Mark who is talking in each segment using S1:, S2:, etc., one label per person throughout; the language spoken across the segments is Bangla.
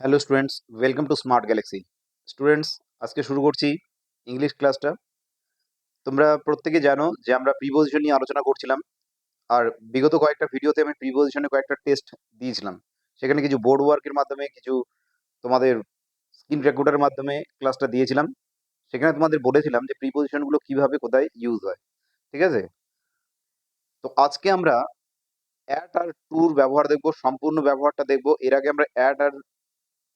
S1: Hello students welcome to smart galaxy students, আজকে শুরু করছি ইংলিশ ক্লাসটা তোমরা প্রত্যেকে জানো যে আমরা প্রিপোজিশন নিয়ে আলোচনা করছিলাম, আর বিগত কয়েকটা ভিডিওতে আমি প্রিপোজিশনে কয়েকটা টেস্ট দিয়েছিলাম। সেখানে কিছু বোর্ড ওয়ার্কের মাধ্যমে, কিছু তোমাদের স্ক্রিন রেকর্ডারের মাধ্যমে ক্লাসটা দিয়েছিলাম। সেখানে তোমাদের বলেছিলাম যে প্রিপোজিশনগুলো কীভাবে, কোথায় ইউজ হয়। ঠিক আছে? তো আজকে আমরা অ্যাট আর টুর ব্যবহার দেখব, সম্পূর্ণ ব্যবহারটা দেখব। এর আগে আমরা অ্যাট আর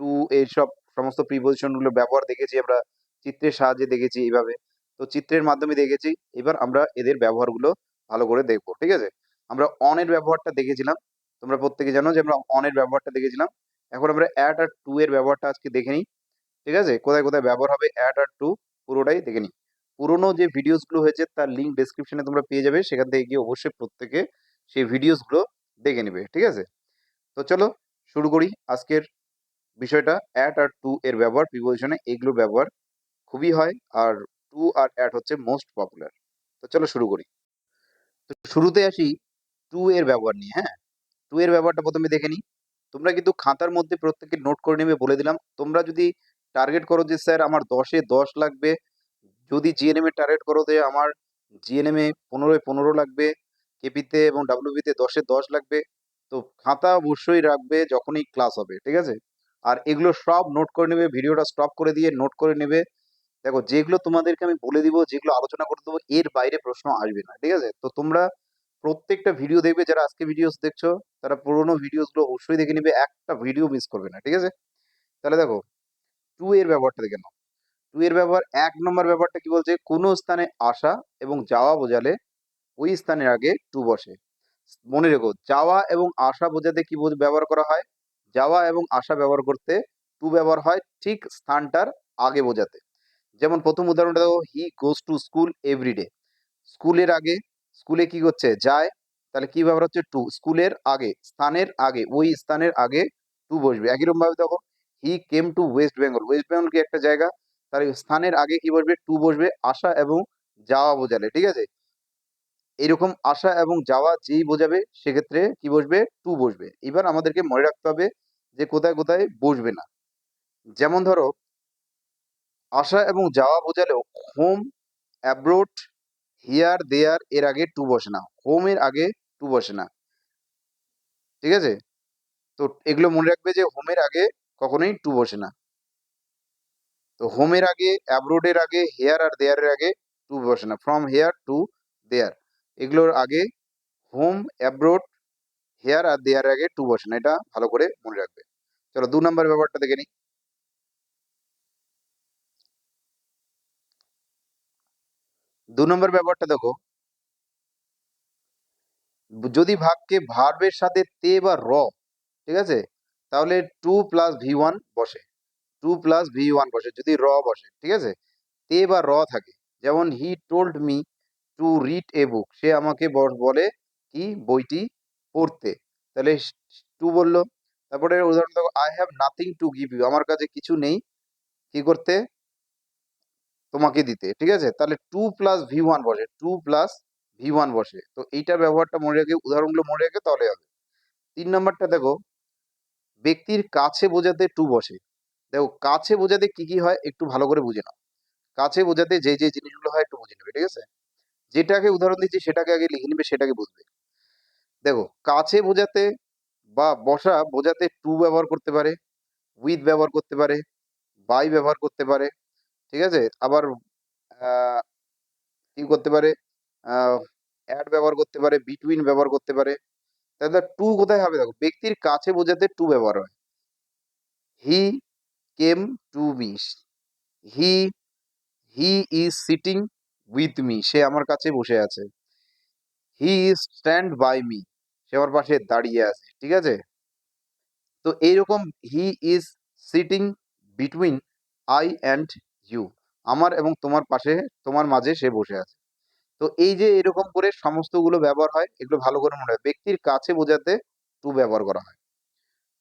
S1: টু এইসব সমস্ত প্রিপোজিশনগুলো ব্যবহার দেখেছি আমরা, চিত্রের সাহায্যে দেখেছি এইভাবে। তো চিত্রের মাধ্যমে দেখেছি, এবার আমরা এদের ব্যবহারগুলো ভালো করে দেখব, ঠিক আছে? আমরা অনের ব্যবহারটা দেখেছিলাম, তোমরা প্রত্যেকে জানো যে আমরা অনের ব্যবহারটা দেখেছিলাম। এখন আমরা অ্যাট আর টু এর ব্যবহারটা আজকে দেখে নিই, ঠিক আছে? কোথায় কোথায় ব্যবহার হবে অ্যাট আর টু পুরোটাই দেখে নিই। পুরোনো যে ভিডিওসগুলো হয়েছে, তার লিঙ্ক ডেসক্রিপশনে তোমরা পেয়ে যাবে, সেখান থেকে গিয়ে অবশ্যই প্রত্যেকে সেই ভিডিওসগুলো দেখে নেবে, ঠিক আছে? তো চলো, শুরু করি আজকের বিষয়টা অ্যাট আর টু এর ব্যবহার প্রিপোজিশনে এগুলোর ব্যবহার খুবই হয়, আর টু আর অ্যাট হচ্ছে মোস্ট পপুলার তো চলো শুরু করি। তো শুরুতে আসি টু এর ব্যবহার নিয়ে হ্যাঁ? টু এর ব্যবহারটা প্রথমে দেখে নিই। তোমরা কিন্তু খাতার মধ্যে প্রত্যেকে নোট করে নেবে বলে দিলাম। তোমরা যদি টার্গেট করো যে, স্যার, আমার দশে দশ লাগবে। যদি জিএনএম এ টার্গেট করো যে, আমার জিএনএম এ পনেরোয় পনেরো লাগবে। কেপিতে এবং ডাব্লিউবিতে দশে দশ লাগবে। তো খাতা অবশ্যই রাখবে যখনই ক্লাস হবে, ঠিক আছে? আর এগুলো সব নোট করে নেবে, ভিডিওটা স্টপ করে দিয়ে নোট করে নেবে। দেখো, যেগুলো তোমাদেরকে আমি বলে দিব, যেগুলো আলোচনা করে দেবো, এর বাইরে প্রশ্ন আসবে না, ঠিক আছে? তো তোমরা প্রত্যেকটা ভিডিও দেখবে, যারা আজকে ভিডিওস দেখছ, তারা পুরোনো ভিডিওসগুলো অবশ্যই দেখে নেবে, একটা ভিডিও মিস করবে না, ঠিক আছে? তাহলে দেখো টু এর ব্যবহারটা দেখে নাও। টু এর ব্যবহার, এক নম্বর ব্যাপারটা কি বলছে? কোনো স্থানে আসা এবং যাওয়া বোঝালে ওই স্থানের আগে টু বসে। মনে রেখো, যাওয়া এবং আসা বোঝাতে কি ব্যবহার করা হয়? যাওয়া এবং আসা ব্যবহার করতে টু ব্যবহার হয় ঠিক স্থানটার আগে বোঝাতে। যেমন প্রথম উদাহরণটা he goes to school everyday স্কুলের আগে, স্কুলে কি করছে যায়, তাহলে কি ব্যবহার হচ্ছে? টু স্কুলের আগে, স্থানের আগে, ওই স্থানের আগে টু বসবে। একই রকম ভাবে দেখো he came to West Bengal West Bengal কি একটা জায়গা? তাহলে স্থানের আগে কি বসবে? টু বসবে আসা এবং যাওয়া বোঝালে, ঠিক আছে? এরকম আসা এবং যাওয়া যেই বোঝাবে, সেক্ষেত্রে কি বসবে? টু বসবে। এবার আমাদেরকে মনে রাখতে হবে যে কোথায় কোথায় বসবে না। যেমন ধরো, আসা এবং যাওয়া বোঝালেও হোম অ্যাব্রোড হিয়ার দেয়ার এর আগে টু বসে না। হোমের আগে টু বসে না। ঠিক আছে? তো এগুলো মনে রাখবে যে হোমের আগে কখনোই টু বসে না। তো হোমের আগে অ্যাব্রোডের আগে হেয়ার আর দেয়ারের আগে টু বসে না। ফ্রম হেয়ার টু দেয়ার এগুলোর আগে হোম, অ্যাব্রোড, হেয়ার আর দেয়ার আগে টু বসে এটা ভালো করে মনে রাখবে। চলো দু নম্বর ব্যাপারটা দেখে নিই। দু নম্বর ব্যাপারটা দেখো। যদি ভাগকে ভার্বের সাথে তে বা র, ঠিক আছে? তাহলে টু প্লাস ভি ওয়ান বসে। টু প্লাস ভি ওয়ান বসে, যদি র বসে, ঠিক আছে? তে বা র থাকে। যেমন he told me to read a book সে আমাকে বলে, কি বইটি পড়তে? তাহলে টু বলল, তারপরে উদাহরণ দেখো I have nothing to give you আমার কাছে কিছু নেই। কি করতে? তোমাকে দিতে। ঠিক আছে? তাহলে টু প্লাস ভি ওয়ান বসে। টু প্লাস ভি ওয়ান বসে। তো এইটার ব্যবহারটা মনে রেখে, উদাহরণগুলো মনে রেখে তাহলে হবে। তিন নম্বরটা দেখো। ব্যক্তির কাছে বোঝাতে টু বসে। দেখো, কাছে বোঝাতে কি কি হয় একটু ভালো করে বুঝে নাও। কাছে বোঝাতে যে যে জিনিসগুলো হয় একটু বুঝে নেবে। ঠিক আছে? যেটাকে উদাহরণ দিচ্ছি, সেটাকে আগে লিখে নেবে, সেটাকে বুঝবে। দেখো, কাছে বোঝাতে বা বসা বোঝাতে টু ব্যবহার করতে পারে উইথ ব্যবহার করতে পারে বাই ব্যবহার করতে পারে, ঠিক আছে? আবার কি করতে পারে? অ্যাড ব্যবহার করতে পারে বিটুইন ব্যবহার করতে পারে। তাহলে টু কোথায় হবে? দেখো, ব্যক্তির কাছে বোঝাতে টু ব্যবহার হয়। He came to me he he is sitting with me সে আমার কাছে বসে আছে। He is stand by me সে আমার পাশে দাঁড়িয়ে আছে, ঠিক আছে? তো এইরকম he is sitting between I and you আমার এবং তোমার পাশে, তোমার মাঝে সে বসে আছে। তো এই যে এরকম করে সমস্তগুলো ব্যবহার হয়, এগুলো ভালো করে মনে হয় ব্যক্তির কাছে বোঝাতে টু ব্যবহার করা হয়।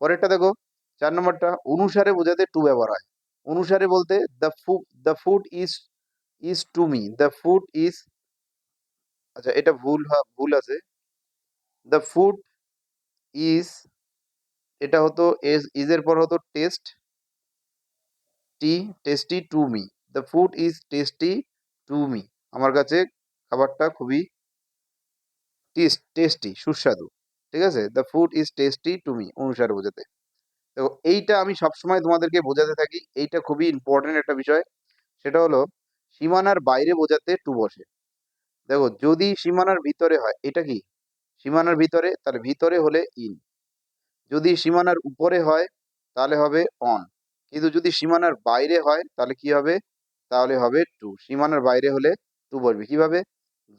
S1: পরেরটা দেখো, চার নম্বরটা, অনুসারে বোঝাতে টু ব্যবহার হয়। অনুসারে বলতে the food the food is is to me the food is আচ্ছা এটা ভুল ভুল আছে। দ্য ফুড ইজ এটা হতো ইজের পর হতো tasty tasty to me the food is tasty to me আমার কাছে খাবারটা খুবই টেস্ট টেস্টি সুস্বাদু। ঠিক আছে? The food is tasty to me অনুসারে বোঝাতে। তো এইটা আমি সবসময় তোমাদেরকে বোঝাতে থাকি, এইটা খুবই ইম্পর্টেন্ট একটা বিষয়। সেটা হলো সীমানার বাইরে বোঝাতে টু বসে। দেখো, যদি সীমানার ভিতরে হয়, এটা কি? সীমানার ভিতরে, তার ভিতরে হলে ইন যদি সীমানার উপরে হয়, তাহলে হবে অন কিন্তু যদি সীমানার বাইরে হয়, তাহলে কি হবে? তাহলে হবে টু। সীমানার বাইরে হলে টু বসবে। কীভাবে?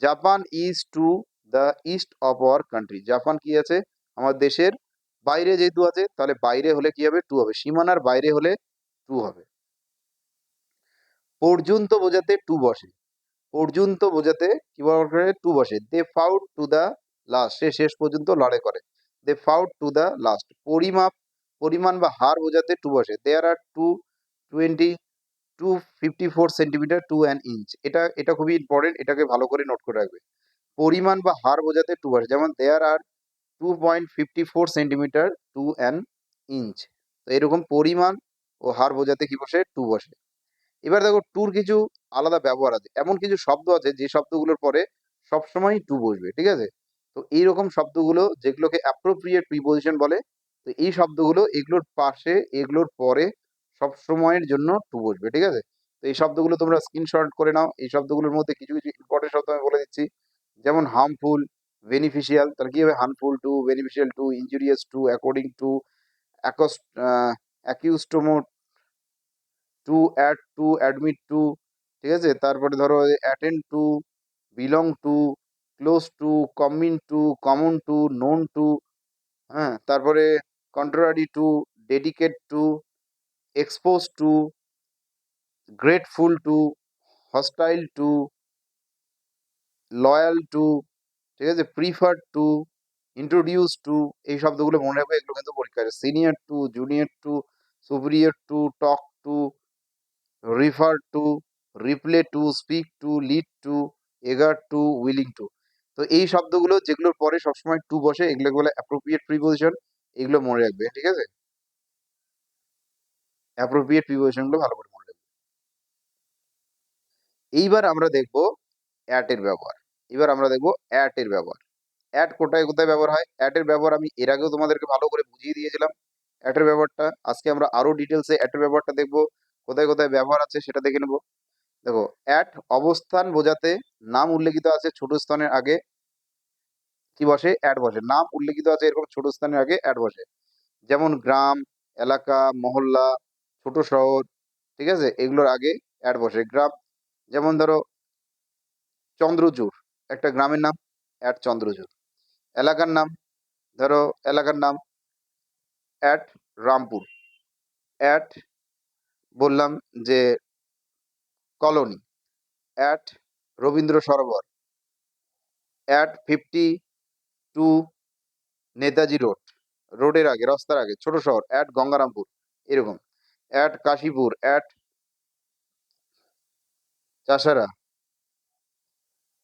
S1: Japan is to the east of our country Japan কি আছে? আমার দেশের বাইরে যেহেতু আছে, তাহলে বাইরে হলে কি হবে? টু হবে। সীমানার বাইরে হলে টু হবে। পর্যন্ত বোঝাতে টু বসে। পর্যন্ত বোঝাতে কি করে? টু বসে। They fought to the last. সে শেষ পর্যন্ত লড়াই করে। They fought to the last. পরিমাপ, পরিমাণ বা হার বোঝাতে টু বসে। There are two twenty, two fifty four centimetre to an inch. এটা এটা খুবই ইম্পর্টেন্ট এটাকে ভালো করে নোট করে রাখবে। পরিমাণ বা হার বোঝাতে টু বসে। যেমন there are two point fifty four centimetre to an inch. তো এরকম পরিমাণ ও হার বোঝাতে কি বসে? টু বসে। এবার দেখো টুর কিছু আলাদা ব্যবহার আছে। এমন কিছু শব্দ আছে যে শব্দগুলোর পরে সবসময় টু বসবে, ঠিক আছে? তো এইরকম শব্দগুলো যেগুলোকে অ্যাপ্রোপ্রিয়েট প্রিপোজিশন বলে, তো এই শব্দগুলো এগুলোর পাশে, এগুলোর পরে সব সময়ের জন্য টু বসবে, ঠিক আছে? তো এই শব্দগুলো তোমরা স্ক্রিনশট করে নাও। এই শব্দগুলোর মধ্যে কিছু কিছু ইম্পর্টেন্ট শব্দ আমি বলে দিচ্ছি। যেমন হার্মফুল বেনিফিশিয়াল তাহলে কি হবে harmful to beneficial to injurious to according to accustomed to add to admit to ঠিক আছে? তারপরে ধরো attend to belong to close to coming to common to known to হ্যাঁ? তারপরে contrary to dedicate to expose to grateful to hostile to loyal to ঠিক আছে? প্রিফার টু ইন্ট্রোডিউস টু এই শব্দগুলো মনে রাখবে। এগুলো কিন্তু পরীক্ষায় senior to junior to superior to talk to refer to reply to speak to lead to eager to willing to তো এই শব্দগুলো যেগুলোর পরে সবসময় টু বসে এগুলো বলে অ্যাপ্রোপ্রিয়েট প্রিপোজিশন এগুলো মনে রাখবে, ঠিক আছে? অ্যাপ্রোপ্রিয়েট প্রিপোজিশনগুলো ভালো করে মনে রাখবে। এইবার আমরা দেখব অ্যাটের ব্যবহার। এবার আমরা দেখব অ্যাটের ব্যবহার। অ্যাট কোটায় কোথায় ব্যবহার হয়? অ্যাটের ব্যবহার আমি এর আগেও তোমাদেরকে ভালো করে বুঝিয়ে দিয়েছিলাম। অ্যাটের ব্যবহারটা, আজকে আমরা আরও ডিটেলসে অ্যাটের ব্যবহারটা দেখব। কোথায় কোথায় ব্যবহার আছে সেটা দেখে নেব। দেখো অ্যাট অবস্থান বোঝাতে নাম উল্লেখিত আছে ছোট স্থানের আগে। কি বসে? অ্যাড বসে। নাম উল্লেখিত আছে এরকম ছোট স্থানের আগে অ্যাড বসে। যেমন গ্রাম, এলাকা, মহল্লা, ছোট শহর, ঠিক আছে? এগুলোর আগে অ্যাড বসে। গ্রাম, যেমন ধরো, চন্দ্রচূড়। একটা গ্রামের নাম অ্যাট চন্দ্রচূড়। এলাকার নাম, ধরো, এলাকার নাম অ্যাট রামপুর। অ্যাট বললাম যে colony at Rabindra Sarovar at fifty two Netaji road রোডের আগে, রাস্তার আগে, ছোট শহর অ্যাট গঙ্গারামপুর, এরকম অ্যাট কাশীপুর অ্যাট চাষারা,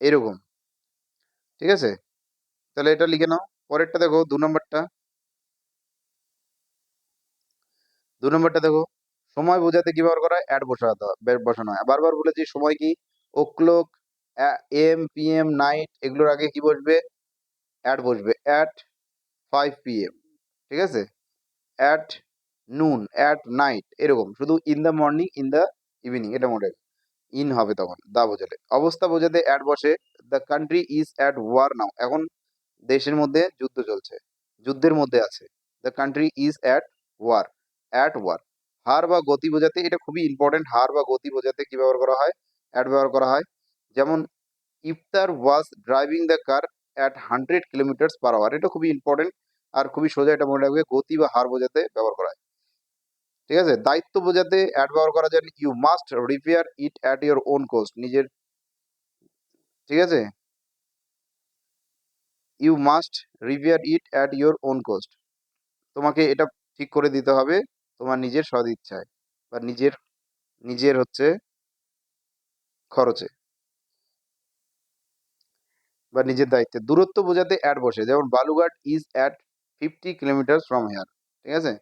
S1: এরকম, ঠিক আছে? তাহলে এটা লিখে নাও, পরেরটা দেখো, দু নম্বরটা দু নম্বরটা দেখো। সময় বোঝাতে কি ব্যবহার করা হয়? অ্যাড বসাতে বসানো হয়। বারবার বলেছি সময় কি? O'clock m p m night এগুলোর আগে কি বসবে? অ্যাড বসবে। অ্যাট ফাইভ পি এম ঠিক আছে? অ্যাট নুন অ্যাট নাইট এরকম। শুধু in the morning in the evening এটা মনে ইন হবে তখন, দা বোঝালে। অবস্থা বোঝাতে অ্যাড বসে the country is at war now এখন দেশের মধ্যে যুদ্ধ চলছে, যুদ্ধের মধ্যে আছে। The country is at war at war হার বা গতি বোঝাতে, এটা খুবই ইম্পর্টেন্ট হার বা গতি বোঝাতে কি ব্যবহার করা হয়? অ্যাড ব্যবহার করা হয়। যেমন, ইফতার was driving the car at hundred kilometres per hour এটা খুবই ইম্পর্টেন্ট আর খুবই সোজা এটা মনে রাখবে, গতি বা হার বোঝাতে ব্যবহার করা হয়। ঠিক আছে? দায়িত্ব বোঝাতে অ্যাড ব্যবহার করা যায় you must repair it at your own cost নিজের, ঠিক আছে? You must repair it at your own cost তোমাকে এটা ঠিক করে দিতে হবে। তোমার নিজের সদিচ্ছায় বা নিজের নিজের হচ্ছে খরচে বা নিজের দায়িত্বে। দূরত্ব বোঝাতে অ্যাড বসে। যেমন Balurghat is at fifty kilometre from here ঠিক আছে?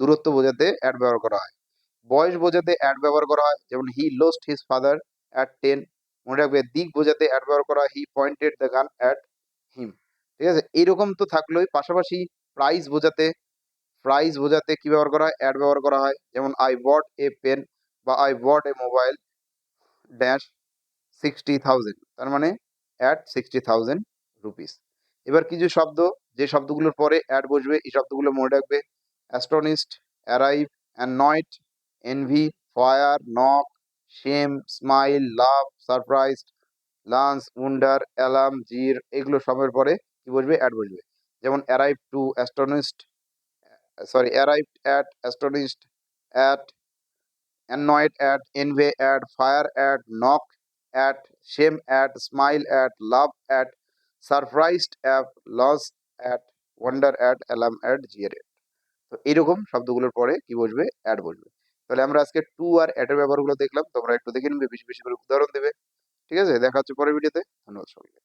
S1: দূরত্ব বোঝাতে অ্যাড ব্যবহার করা হয়। বয়স বোঝাতে অ্যাড ব্যবহার করা হয়। যেমন he lost his father at ten মনে রাখবে, দিক বোঝাতে অ্যাড ব্যবহার করা he pointed the gun at him ঠিক আছে? এইরকম তো থাকলোই। পাশাপাশি প্রাইস বোঝাতে প্রাইস বোঝাতে কি ব্যবহার করা হয়? অ্যাড ব্যবহার করা হয়। যেমন আই বট এ পেন বা I bought a mobile dash sixty thousand তার মানে অ্যাড সিক্সটি থাউজেন্ড রুপিস এবার কিছু শব্দ, যে শব্দগুলোর পরে অ্যাড বসবে, এই শব্দগুলো মনে রাখবে। Astonished arrive annoyed envy fire knock shame smile laugh surprised glance wonder alarm jeer এগুলো সবের পরে কি বসবে? অ্যাড বসবে। যেমন arrive to astonished sorry arrive at astonished at annoyed at, envy at, fire at, knock at, shame at, smile at love at, surprised at, loss at, wonder at, alarm at, jeer at তো এইরকম শব্দগুলোর পরে কি বসবে? অ্যাড বসবে। তাহলে আমরা আজকে টু আর অ্যাটের ব্যবহারগুলো দেখলাম। তোমরা একটু দেখে নিবে, বেশি বেশি করে উদাহরণ দেবে। ঠিক আছে? দেখা হচ্ছে পরের ভিডিওতে ধন্যবাদ সবাইকে।